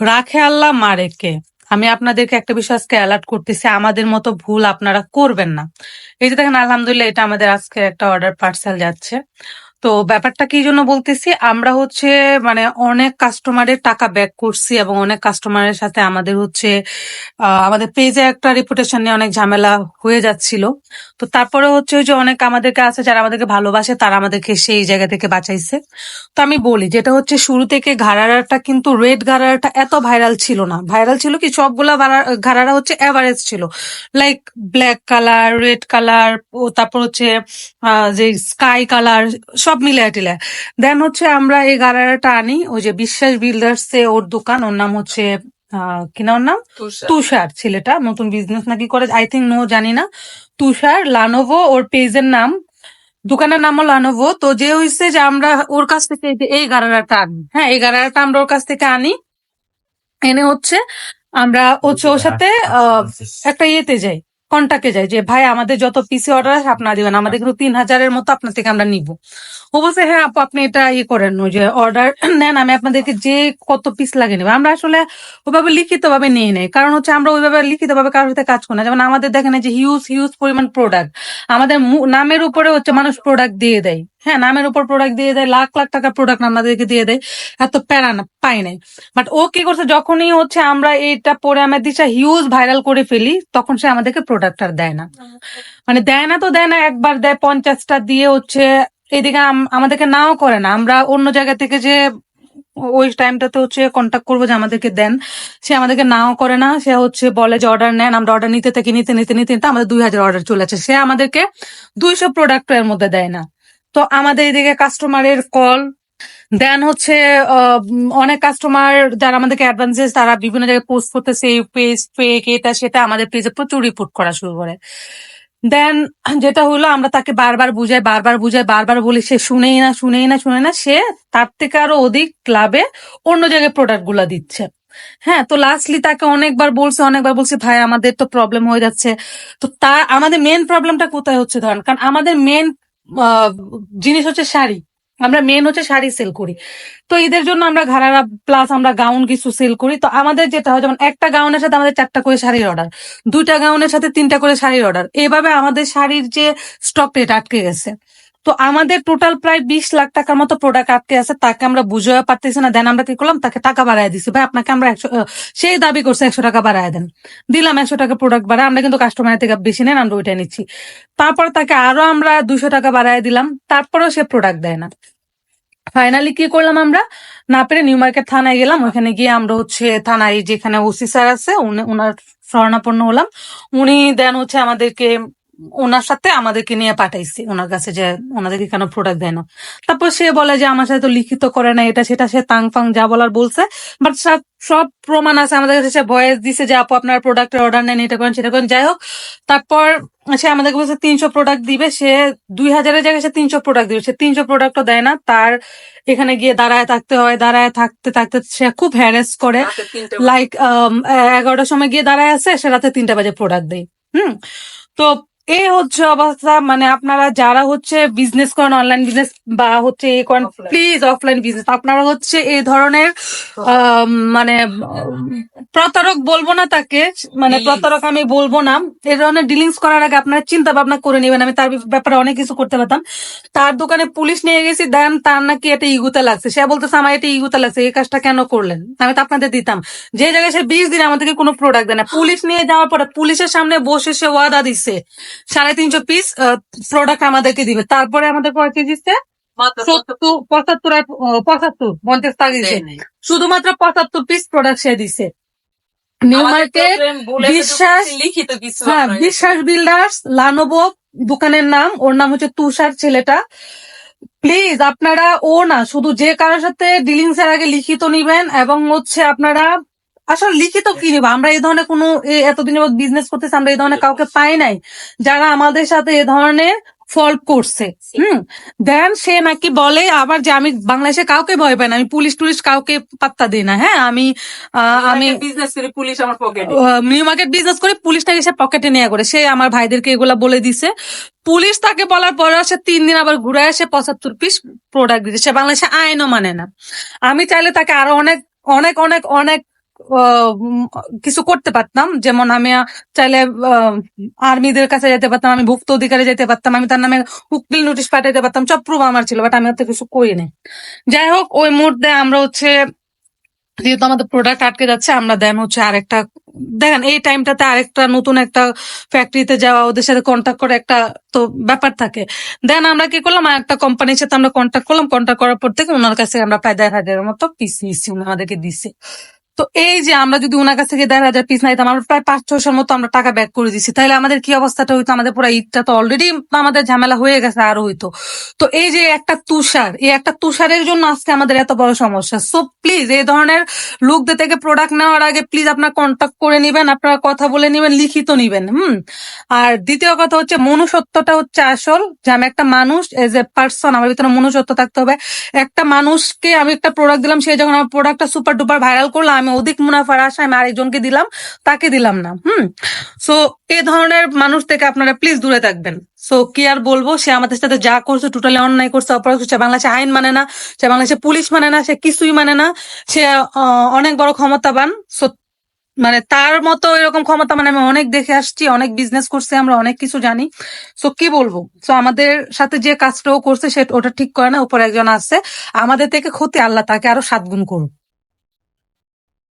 রাখে আল্লাহ মারে কে আমি আপনাদেরকে একটা বিষয় আজকে অ্যালার্ট করতেছি, আমাদের মতো ভুল আপনারা করবেন না। এই যে দেখেন, আলহামদুলিল্লাহ এটা আমাদের আজকে একটা অর্ডার পার্সেল যাচ্ছে। তো ব্যাপারটা কি জন্য বলতেছি? আমরা হচ্ছে মানে অনেক কাস্টমারের টাকা ব্যাক করছি এবং অনেক কাস্টমারের সাথে আমাদের হচ্ছে আমাদের পেজে একটা রেপুটেশন নিয়ে অনেক ঝামেলা হয়ে যাচ্ছিল। তো তারপরে হচ্ছে যে অনেক আমাদেরকে আছে যারা আমাদেরকে ভালোবাসে, তারা আমাদেরকে সেই জায়গা থেকে বাঁচাইছে। তো আমি বলি, যেটা হচ্ছে শুরু থেকে ঘাড়ারাটা কিন্তু রেড ঘাড়ারাটা এত ভাইরাল ছিল না। ভাইরাল ছিল কি, সবগুলা ঘাড়ারা হচ্ছে এভারেজ ছিল। Like black colour red colour তারপর হচ্ছে যে স্কাই কালার সব মিলে টিলে দেন হচ্ছে আমরা এই গারারাটা আনি ওই যে বিশ্বাস বিল্ডার্স এ ওর দোকান ওর নাম হচ্ছে কি না ওর নাম? তুষার। ছেলেটা নতুন বিজনেস নাকি করে আই থিঙ্ক নো জানি না। তুষার লানোভো ওর পেজের নাম। দোকানের নামও লানোভো তো যে হয়েছে যে আমরা ওর কাছ থেকে এই যে এই গারারাটা আনি। হ্যাঁ এই গারারাটা আমরা ওর কাছ থেকে আনি। এনে হচ্ছে আমরা হচ্ছে ওর সাথে একটা ইয়েতে যাই। কন্টাক্টে যাই যে, ভাই, আমাদের যত পিসি অর্ডার আছে, আপনারা দিবেন। আমাদের কিন্তু তিন হাজারের মতো আপনার থেকে আমরা নিব। ও বলছে হ্যাঁ আপু, আপনি এটা ইয়ে করেন যে অর্ডার নেন, আমি আপনাদেরকে যে কত পিস লাগে নেব। আমরা আসলে ওইভাবে লিখিত ভাবে নিয়ে নেই। কারণ হচ্ছে, আমরা ওইভাবে লিখিত ভাবে কারোর সাথে কাজ করি না। যেমন আমাদের দেখেন যে হিউজ হিউজ পরিমাণ প্রোডাক্ট আমাদের নামের উপরে হচ্ছে মানুষ প্রোডাক্ট দিয়ে দেয়। হ্যাঁ নামের উপর প্রোডাক্ট দিয়ে দেয়, লাখ লাখ টাকা প্রোডাক্ট আমাদেরকে দিয়ে দেয়। এত প্যারা না, পাই নাই। বাট ও কি করছে, যখনই হচ্ছে আমরা এটা পরে আমার দিশা হিউজ ভাইরাল করে ফেলি, তখন সে আমাদেরকে প্রোডাক্ট আর দেয় না। মানে দেয় না তো দেয় না, একবার দেয়, পঞ্চাশটা দিয়ে হচ্ছে এদিকে আম- আমাদেরকে নাও করে না। আমরা অন্য জায়গা থেকে যে ওই টাইমটাতে হচ্ছে কন্ট্যাক্ট করব যে আমাদেরকে দেন। সে আমাদেরকে নাও করে না, সে হচ্ছে বলে যে অর্ডার নেন, আমরা অর্ডার নিতে থাকি, নিতে নিতে নিতে নিতে আমাদের দুই হাজার অর্ডার চলে আসে। সে আমাদেরকে দুইশো প্রোডাক্টের মধ্যে দেয় না। তো আমাদের এদিকে কাস্টমারের কল দেন হচ্ছে অনেক কাস্টমার যারা আমাদেরকে অ্যাডভান্সেস তারা বিভিন্ন জায়গায় পোস্ট করতেছে পেজ ফেক এটা, সেটা আমাদের পেজে প্রচুর রিপোর্ট করা শুরু করে। দেন যেটা হলো, আমরা তাকে বারবার বুঝাই বারবার বুঝাই, বারবার বলি, সে শুনেই না শুনেই না, শুনে না, সে তার থেকে আরও অধিক ক্লাবে অন্য জায়গায় প্রোডাক্টগুলা দিচ্ছে। হ্যাঁ তো লাস্টলি তাকে অনেকবার বলছে অনেকবার বলছে, ভাই, আমাদের তো প্রবলেম হয়ে যাচ্ছে। তো তা আমাদের মেন প্রবলেমটা কোথায় হচ্ছে ধরেন? কারণ আমাদের মেন জিনিস হচ্ছে শাড়ি। আমরা মেন হচ্ছে শাড়ি সেল করি। তো ঈদের জন্য আমরা ঘাড়ারা প্লাস আমরা গাউন কিছু সেল করি। তো আমাদের যেটা হয়, যেমন একটা গাউনের সাথে আমাদের চারটা করে শাড়ির অর্ডার দুইটা গাউনের সাথে তিনটা করে শাড়ির অর্ডার এভাবে আমাদের শাড়ির যে স্টক রেট আটকে গেছে। তো আমাদের টোটাল প্রায় বিশ লাখ টাকার মতো প্রোডাক্ট আটকে আছে, তাকে আমরা বুঝে পারতেছি না। দেন আমরা কি করলাম? তাকে টাকা বাড়ায় দিছি। ভাই, আপনাকে আমরা একশো সেই দাবি করছে একশো টাকা বাড়ায় দেন। দিলাম একশো টাকা প্রোডাক্ট বাড়ায়, আমরা কিন্তু কাস্টমার থেকে বেশি নেন, আমরা ওইটা নিচ্ছি। তারপর তাকে আরও আমরা দুশো টাকা বাড়ায় দিলাম, তারপরেও সে প্রোডাক্ট দেয় না। ফাইনালি কি করলাম আমরা? না পেরে নিউ মার্কেট থানায় গেলাম ওখানে গিয়ে আমরা হচ্ছে থানায় যেখানে ওসি স্যার আছে ওনার শরণাপন্ন হলাম। উনি দেন হচ্ছে আমাদেরকে ওনার সাথে আমাদেরকে নিয়ে পাঠাইছি। ওনার কাছে যে ওনাদেরকে কেন প্রোডাক্ট দেয় না। তারপর সে বলে যে আমার সাথে তো লিখিত করে না এটা সেটা সে তাং ফাং যা বলার বলছে। বাট সব প্রমাণ আছে আমাদের কাছে। সে ভয়েস দিছে যে আপু আপনার প্রোডাক্টের অর্ডার নেন এটা করেন সেটা করেন। যাই হোক তারপর সে আমাদেরকে বলছে তিনশো প্রোডাক্ট দিবে। সে দুই হাজারের জায়গায় সে তিনশো প্রোডাক্ট দিবে। সে তিনশো প্রোডাক্টও দেয় না। তার এখানে গিয়ে দাঁড়ায় থাকতে হয় দাঁড়ায় থাকতে থাকতে সে খুব হ্যারেস করে। লাইক এগারোটার সময় গিয়ে দাঁড়ায় আছে সে রাতে তিনটা বাজে প্রোডাক্ট দেয়। হুম? তো এই হচ্ছে অবস্থা মানে আপনারা যারা হচ্ছে বিজনেস করেন অনলাইন বিজনেস বা হচ্ছে এ করেন প্লিজ অফলাইন বিজনেস আপনারা হচ্ছে এই ধরনের মানে প্রতারক বলব না তাকে মানে প্রতারক আমি বলব না। এই ধরনের ডিলিংস করার আগে আপনারা চিন্তা ভাবনা করে নেবেন। আমি তার ব্যাপারে অনেক কিছু করতে পারতাম। তার দোকানে পুলিশ নিয়ে গেছি দেন তার নাকি এটা ইগুতে লাগছে। সে বলতেছে আমার এটা ইগুতে লাগছে এই কাজটা কেন করলেন? আমি তো আপনাদের দিতাম। যে জায়গায় সে বিশ দিন আমাদেরকে কোনো প্রোডাক্ট দেয় না। পুলিশ নিয়ে যাওয়ার পরে পুলিশের সামনে বসে সে ওয়াদা দিচ্ছে সাড়ে তিনশো পিস প্রোডাক্ট আমাদেরকে দিবে। তারপরে আমাদের কয় কেজি দিচ্ছে পঁচাত্তর পঁচাত্তর পঞ্চাশ টাকা দিচ্ছে শুধুমাত্র পঁচাত্তর পিস প্রোডাক্ট সে দিছে। নিউ মার্কেট বিশ্বাস লিখিত কিছু হ্যাঁ বিশ্বাস বিল্ডার্স লানোভো দোকানের নাম ওর নাম হচ্ছে তুষার ছেলেটা। প্লিজ আপনারা ও না শুধু যে কারোর সাথে ডিলিংস এর আগে লিখিত নিবেন এবং হচ্ছে আপনারা আসলে লিখিত কি নিব? আমরা এই ধরনের কোনো এতদিন বিজনেস করতেছি আমরা এই ধরনের কাউকে পাই নাই। যারা আমাদের সাথে এ ধরনের ফল্ট করছে হুম? দেন সে নাকি বলে আবার যে আমি বাংলাদেশে কাউকে ভয় পাই না আমি পুলিশ টুলিশ কাউকে পাত্তা দিই না হ্যাঁ? আমি আমি বিজনেস করি পুলিশ আমার পকেটে নিউ মার্কেট বিজনেস করে পুলিশটাকে সে পকেটে নেওয়া করে সে আমার ভাইদেরকে এগুলা বলে দিছে। পুলিশ তাকে বলার পরে সে তিন দিন আবার ঘুরে এসে পঁচাত্তর পিস প্রোডাক্ট দিচ্ছে সে বাংলাদেশে আইনও মানে না। আমি চাইলে তাকে আরও অনেক অনেক অনেক অনেক কিছু করতে পারতাম। যেমন আমি চাইলে আর্মিদের কাছে যেতে পারতাম, আমি ভুক্ত অধিকারে যেতে পারতাম, আমি তার নামে উকিল নোটিশ পাঠাইতে পারতাম। সব প্রুফ আমার ছিল বাট আমি তো কিছু করিনি। যাই হোক, ওই মুহূর্তে আমরা হচ্ছে, যেহেতু আমাদের প্রোডাক্ট আটকে যাচ্ছে, আমরা দেন হচ্ছে আরেকটা, দেখেন, এই টাইমটাতে আরেকটা নতুন একটা ফ্যাক্টরিতে যাওয়া, ওদের সাথে কন্ট্যাক্ট করে একটা তো ব্যাপার থাকে। দেন আমরা কি করলাম একটা কোম্পানির সাথে আমরা কন্ট্যাক্ট করলাম। কন্ট্যাক্ট করার পর থেকে ওনার কাছে আমরা প্রায় দেড় হাজারের মতো পিস নিচ্ছি আমাদেরকে দিছে। তো এই যে আমরা যদি ওনার কাছ থেকে দেড় হাজার পিস নাইতাম, আমরা প্রায় পাঁচ, ছয়শোর মতো আমরা টাকা ব্যাক করে দিচ্ছি তাহলে আমাদের কি অবস্থাটা হইতো? আমাদের পুরো ঈদটা তো অলরেডি আমাদের ঝামেলা হয়ে গেছে আরও হইতো। তো এই যে একটা তুষার, এই একটা তুষারের জন্য আজকে আমাদের এত বড় সমস্যা। সো প্লিজ এই ধরনের লোকদের থেকে প্রোডাক্ট নেওয়ার আগে প্লিজ আপনার কন্ট্যাক্ট করে নিবেন, আপনারা কথা বলে নিবেন, লিখিত নিবেন, হুম? আর দ্বিতীয় কথা হচ্ছে, মনুষ্যত্বটা হচ্ছে আসল। যে আমি একটা মানুষ এজ এ পার্সন আমার ভিতরে মনুষ্যত্ব থাকতে হবে। একটা মানুষকে আমি একটা প্রোডাক্ট দিলাম, সে যখন আমার প্রোডাক্টটা সুপার ডুপার ভাইরাল করল, আমি অধিক মুনাফার আশায় আমি আরেকজনকে দিলাম, তাকে দিলাম না, হুম? সো এ ধরনের মানুষ থেকে আপনারা প্লিজ দূরে থাকবেন। সো কি আর বলব, সে আমাদের সাথে যা করছে টোটালি অন্যায় করছে, অপরাধ করছে বাংলাদেশে আইন মানে না, সে বাংলাদেশে পুলিশ মানে না, সে কিছুই মানে না, সে অনেক বড় ক্ষমতাবান। সো মানে তার মতো এরকম ক্ষমতা মানে আমি অনেক দেখে আসছি, অনেক বিজনেস করছে, আমরা অনেক কিছু জানি। সো কি বলব? সো আমাদের সাথে যে কাজটাও করছে, সে, ওটা ঠিক করে না, উপর একজন আছে। আমাদের থেকে ক্ষতি আল্লাহ তাকে আরও সাত গুণ